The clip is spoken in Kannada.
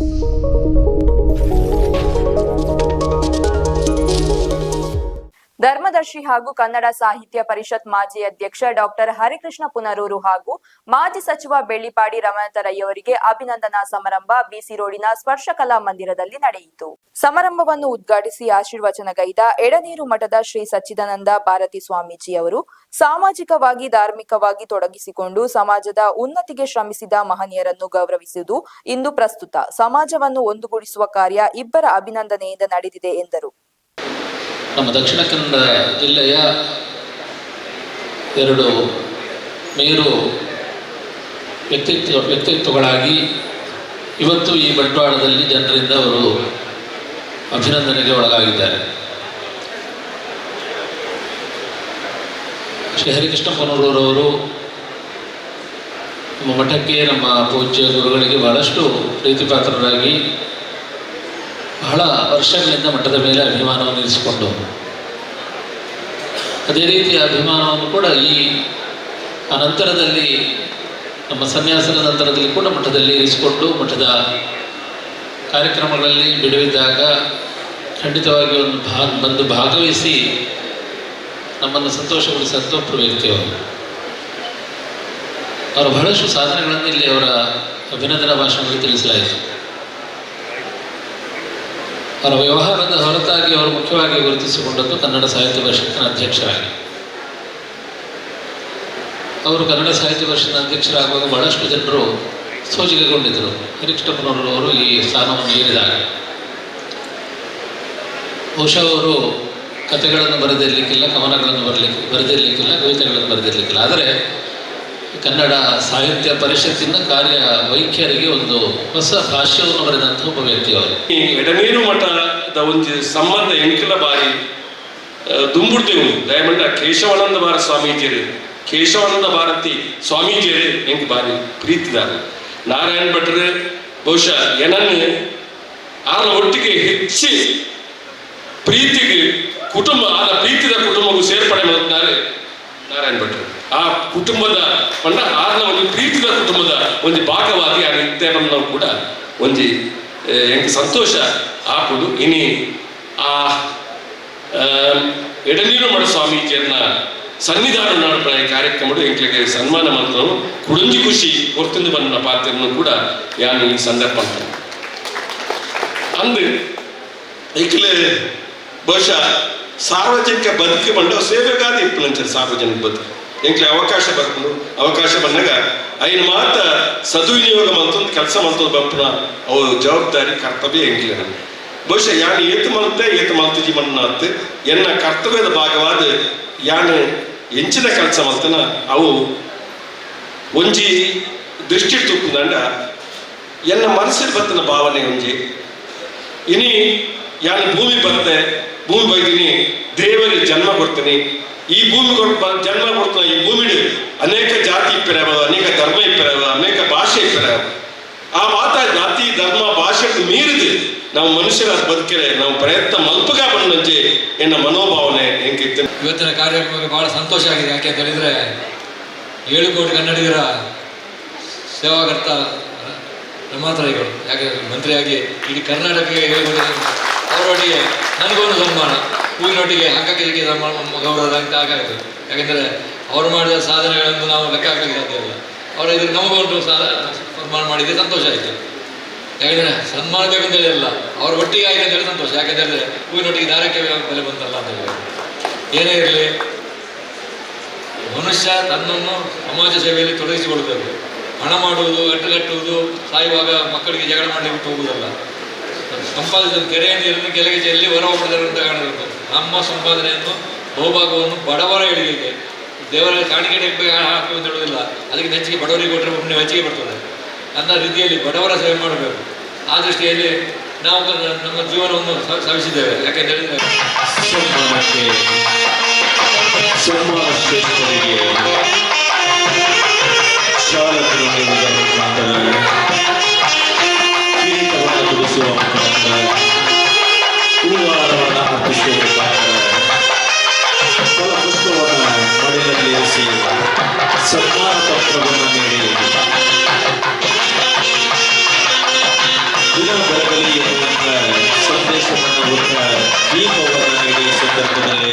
Thank you. ಧರ್ಮದರ್ಶಿ ಹಾಗೂ ಕನ್ನಡ ಸಾಹಿತ್ಯ ಪರಿಷತ್ ಮಾಜಿ ಅಧ್ಯಕ್ಷ ಡಾಕ್ಟರ್ ಹರಿಕೃಷ್ಣ ಪುನರೂರು ಹಾಗೂ ಮಾಜಿ ಸಚಿವ ಬೆಳ್ಳಿಪಾಡಿ ರಮಣತರಯ್ಯವರಿಗೆ ಅಭಿನಂದನಾ ಸಮಾರಂಭ ಬಿಸಿ ರೋಡಿನ ಸ್ಪರ್ಶ ಕಲಾ ಮಂದಿರದಲ್ಲಿ ನಡೆಯಿತು. ಸಮಾರಂಭವನ್ನು ಉದ್ಘಾಟಿಸಿ ಆಶೀರ್ವಚನಗೈದ ಎಡನೀರು ಮಠದ ಶ್ರೀ ಸಚ್ಚಿದಾನಂದ ಭಾರತಿ ಸ್ವಾಮೀಜಿ ಅವರು ಸಾಮಾಜಿಕವಾಗಿ, ಧಾರ್ಮಿಕವಾಗಿ ತೊಡಗಿಸಿಕೊಂಡು ಸಮಾಜದ ಉನ್ನತಿಗೆ ಶ್ರಮಿಸಿದ ಮಹನೀಯರನ್ನು ಗೌರವಿಸುವುದು ಇಂದು ಪ್ರಸ್ತುತ ಸಮಾಜವನ್ನು ಒಂದುಗೂಡಿಸುವ ಕಾರ್ಯ ಇಬ್ಬರ ಅಭಿನಂದನೆಯಿಂದ ನಡೆದಿದೆ ಎಂದರು. ನಮ್ಮ ದಕ್ಷಿಣ ಕನ್ನಡ ಜಿಲ್ಲೆಯ ಎರಡು ಮೇರು ವ್ಯಕ್ತಿತ್ವ ವ್ಯಕ್ತಿತ್ವಗಳಾಗಿ ಇವತ್ತು ಈ ಬಂಟ್ವಾಳದಲ್ಲಿ ಜನರಿಂದ ಅವರು ಅಭಿನಂದನೆಗೆ ಒಳಗಾಗಿದ್ದಾರೆ. ಶ್ರೀ ಹರಿಕೃಷ್ಣ ಪನೂರೂರವರು ನಮ್ಮ ಮಠಕ್ಕೆ ನಮ್ಮ ಪೂಜ್ಯ ಗುರುಗಳಿಗೆ ಬಹಳಷ್ಟು ಪ್ರೀತಿಪಾತ್ರರಾಗಿ ಬಹಳ ವರ್ಷಗಳಿಂದ ಮಠದ ಮೇಲೆ ಅಭಿಮಾನವನ್ನು ಇರಿಸಿಕೊಂಡು. ಅದೇ ರೀತಿಯ ಅಭಿಮಾನವನ್ನು ಕೂಡ ಈ ಅನಂತರದಲ್ಲಿ, ನಮ್ಮ ಸನ್ಯಾಸದ ನಂತರದಲ್ಲಿ ಕೂಡ ಮಠದಲ್ಲಿ ಇರಿಸಿಕೊಂಡು, ಮಠದ ಕಾರ್ಯಕ್ರಮಗಳಲ್ಲಿ ಬಿಡುವಿದ್ದಾಗ ಖಂಡಿತವಾಗಿ ಒಂದು ಭಾಗ, ಬಂದು ಭಾಗವಹಿಸಿ ನಮ್ಮನ್ನು ಸಂತೋಷಗೊಳಿಸಿದಂಥ ಒಬ್ಬರು ವ್ಯಕ್ತಿಯವರು ಅವರ ಬಹಳಷ್ಟು ಸಾಧನೆಗಳನ್ನು ಇಲ್ಲಿ ಅವರ ಅಭಿನಂದನಾ ಭಾಷಣದಲ್ಲಿ ತಿಳಿಸಲಾಯಿತು. ಅವರ ವ್ಯವಹಾರದ ಹೊರತಾಗಿ ಅವರು ಮುಖ್ಯವಾಗಿ ಗುರುತಿಸಿಕೊಂಡದ್ದು ಕನ್ನಡ ಸಾಹಿತ್ಯ ಪರಿಷತ್ತಿನ ಅಧ್ಯಕ್ಷರಾಗಿ. ಅವರು ಕನ್ನಡ ಸಾಹಿತ್ಯ ಪರಿಷತ್ತಿನ ಅಧ್ಯಕ್ಷರಾಗುವಾಗ ಬಹಳಷ್ಟು ಜನರು ಸೋಜಿಗೆಗೊಂಡಿದ್ದರು. ಹರಿಕೃಷ್ಣಪ್ಪನವರು ಈ ಸ್ಥಾನವನ್ನು ಏರಿದಾಗ. ಬಹುಶಃ ಅವರು ಕಥೆಗಳನ್ನು ಬರೆದಿರಲಿಕ್ಕಿಲ್ಲ, ಕವನಗಳನ್ನು ಬರಲಿಕ್ಕೆ ಬರೆದಿರಲಿಕ್ಕಿಲ್ಲ, ಕವಿತೆಗಳನ್ನು ಬರೆದಿರಲಿಕ್ಕಿಲ್ಲ. ಆದರೆ ಕನ್ನಡ ಸಾಹಿತ್ಯ ಪರಿಷತ್ತಿನ ಕಾರ್ಯ ವೈಖ್ಯರಿಗೆ ಒಂದು ಹೊಸ ಭಾಷ್ಯವನ್ನು ಬರೆದಂಥ ಒಬ್ಬ ವ್ಯಕ್ತಿಯವರು ಈ ಎಡನೀರು ಮಠದ ಒಂದು ಸಂಬಂಧ ಎಂಕಿಲ ಬಾರಿ ದುಂಬುಡ್ತೇವು ದಯಮಂಡ ಕೇಶವಾನಂದ ಭಾರ ಸ್ವಾಮೀಜಿಯರು, ಕೇಶವಾನಂದ ಭಾರತಿ ಸ್ವಾಮೀಜಿಯರು ಎಂಕ್ ಬಾರಿ ಪ್ರೀತಿದಾರ ನಾರಾಯಣ ಭಟ್ರು ಬಹುಶಃ ಏನನ್ನು ಆರ ಒಟ್ಟಿಗೆ ಹೆಚ್ಚಿ ಪ್ರೀತಿಗೆ ಕುಟುಂಬ ಆ ಪ್ರೀತಿದ ಕುಟುಂಬಕ್ಕೂ ಸೇರ್ಪಡೆ ಮಾಡುತ್ತಾರೆ ನಾರಾಯಣ ಭಟ್ರು. ಆ ಕುಟುಂಬದ ಪಂಡ ಆರ್ನ ಒಂದು ಪ್ರೀತಿದ ಕುಟುಂಬದ ಒಂದು ಭಾಗವಾಗಿ ಆ ನಿತ್ಯವನ್ನು ಕೂಡ ಒಂದು ಹೆಂಗೆ ಸಂತೋಷ ಆಪುಡು ಇನಿ ಆ ಎಡನೀರು ಮಠ ಸ್ವಾಮೀಜಿಯನ್ನ ಸನ್ನಿಧಾನ ನಾಡಪ್ರಾಯ ಕಾರ್ಯಕ್ರಮಗಳು ಎಂಕ್ಲಿಗೆ ಸನ್ಮಾನ ಮಂತ್ರವು ಕುಡಂಜಿ ಖುಷಿ ಹೊರತಿಂದು ಬಂದ ಪಾತ್ರವನ್ನು ಕೂಡ ಯಾನು ಈ ಸಂದರ್ಭ ಅಂದ್ರೆ ಅಂದು ಈಗಲೇ ಬಹುಶಃ ಸಾರ್ವಜನಿಕ ಬದುಕು ಬಂಡ ಸೇವೆಗಾದ ಇಪ್ಪು ಸಾರ್ವಜನಿಕ ಬದುಕು. ಎಂಕ್ಲೆ ಅವಕಾಶ ಬಂತು ಅವಕಾಶ ಬಂದಾಗ ಐನ ಮಾತ ಸದುವಿನಿಯೋಗ ಮಂತೊಂದು ಕೆಲಸ ಮಂತೊಂದು ಬಪ್ಪನ ಅವು ಜವಾಬ್ದಾರಿ, ಕರ್ತವ್ಯ ಎಂಕ್ಲೆ ನಮ್ಗೆ. ಬಹುಶಃ ಯಾನು ಏತು ಮಲ್ತೆ ಏತು ಮಲ್ತಜಿ ಮಣ್ಣಾತ್ ಎನ್ನ ಕರ್ತವ್ಯದ ಭಾಗವಾದ ಯಾನು ಎಂಚಿನ ಕೆಲಸ ಮಲ್ತನ ಅವು ಒಂಜಿ ದೃಷ್ಟಿ ತೂಕುದಂಡ ಎನ್ನ ಮನಸ್ಸಿನ ಬತ್ತನ ಭಾವನೆ ಒಂಜಿ. ಇನಿ ಯಾನು ಭೂಮಿ ಬರ್ತೆ, ಭೂಮಿ ಬೈದಿನಿ, ದೇವರಿಗೆ ಜನ್ಮ ಕೊಡ್ತೀನಿ ಈ ಭೂಮಿ ಕೊಟ್ಟು ಜನ್ಮ ಕೊಡ್ತಾ ಈ ಭೂಮಿಲಿ ಅನೇಕ ಜಾತಿ ಇಪ್ಪಿರವ, ಅನೇಕ ಧರ್ಮ ಇಪ್ಪಿರವ, ಅನೇಕ ಭಾಷೆ ಇಪ್ಪಿರವ. ಆ ಮಾತ ಜಾತಿ, ಧರ್ಮ, ಭಾಷೆ ಮೀರಿದೆ. ನಾವು ಮನುಷ್ಯರ ಬದುಕಿರೆ ನಾವು ಪ್ರಯತ್ನ ಮಲ್ಪಗ ಬಂದಂಜೆ ಎನ್ನ ಮನೋಭಾವನೆ ಹೆಂಗಿತ್ತು ಇವತ್ತಿನ ಕಾರ್ಯಕ್ರಮಕ್ಕೆ ಬಹಳ ಸಂತೋಷ ಆಗಿದೆ. ಯಾಕೆ ಅಂತ ಹೇಳಿದರೆ, ಏಳು ಕೋಟಿ ಕನ್ನಡಿಗರ ಸೇವಾಕರ್ತ ಇವರು ಯಾಕೆ, ಮಂತ್ರಿಯಾಗಿ ಇಡೀ ಕರ್ನಾಟಕಕ್ಕೆ ಏಳು ಅವರೊಟ್ಟಿಗೆ ನನಗೊಂದು ಸನ್ಮಾನ. ಹೂವಿನೊಟ್ಟಿಗೆ ಅಂಕಕ್ಕೆ ಸನ್ಮಾನ ಗೌರವ ಅಂತ ಆಗಾಯಿತು ಯಾಕೆಂದರೆ ಅವರು ಮಾಡಿದ ಸಾಧನೆಗಳನ್ನು ನಾವು ಲೆಕ್ಕ ಹಾಕಲಿಕ್ಕೆ ಸಾಧ್ಯ ಇಲ್ಲ. ಅವರ ಇದ್ರ ನಮಗೊಂದು ಸಾಧ, ಸನ್ಮಾನ ಮಾಡಿದ್ದೆ ಸಂತೋಷ ಆಯಿತು. ಯಾಕೆಂದರೆ ಸನ್ಮಾನ ಬೇಕಂತ ಹೇಳಿಲ್ಲ. ಅವ್ರ ಒಟ್ಟಿಗೆ ಆಗಿದೆ ಅಂತ ಹೇಳಿ ಸಂತೋಷ. ಯಾಕೆಂದರೆ ಹೂವಿನೊಟ್ಟಿಗೆ ದಾರಕ್ಕೆ ಬೆಲೆ ಬಂತಲ್ಲ ಅಂತ ಹೇಳಿ ಏನೇ ಇರಲಿ, ಮನುಷ್ಯ ತನ್ನನ್ನು ಸಮಾಜ ಸೇವೆಯಲ್ಲಿ ತೊಡಗಿಸಿಕೊಳ್ಳಬೇಕು ಹಣ ಮಾಡುವುದು ಅಡ್ಡಗಟ್ಟುವುದು ಸಾಯುವಾಗ ಮಕ್ಕಳಿಗೆ ಜಗಳ ಮಾಡಲಿಕ್ಕೆ ಹೋಗುವುದಲ್ಲ. ಸಂಪಾದಿಸಿದ ಕೆರೆಯ ನೀರನ್ನು ಕೆಳಗೆ ಚೆಲ್ಲಿ ಹೊರ ಅಂತ ಕಾಣಬೇಕು. ನಮ್ಮ ಸಂಪಾದನೆಯನ್ನು ಬಹುಭಾಗವನ್ನು ಬಡವರ ಏಳಿಗೆಗೆ ದೇವರ ಕಾಣಿಕೆ ಹಾಕಬೇಕು ಅಂತ ಹೇಳುವುದಿಲ್ಲ. ಅದಕ್ಕೆ ಹೆಚ್ಚಿಗೆ ಬಡವರಿಗೆ ಕೊಟ್ಟರೆ ಪುಣ್ಯ ಹೆಚ್ಚಿಗೆ ಬರ್ತದೆ. ನನ್ನ ರೀತಿಯಲ್ಲಿ ಬಡವರ ಸೇವೆ ಮಾಡಬೇಕು. ಆ ದೃಷ್ಟಿಯಲ್ಲಿ ನಾವು ನಮ್ಮ ಜೀವನವನ್ನು ಸವಿಸಿದ್ದೇವೆ. ಸನ್ಮಾನಕ್ಕೆ ಬೆಳಗಲಿ ಎನ್ನುವಂತಹ ಸಂದೇಶವನ್ನು ಕೊಟ್ಟ ದೀಪವನ್ನು ಸಂದರ್ಭದಲ್ಲಿ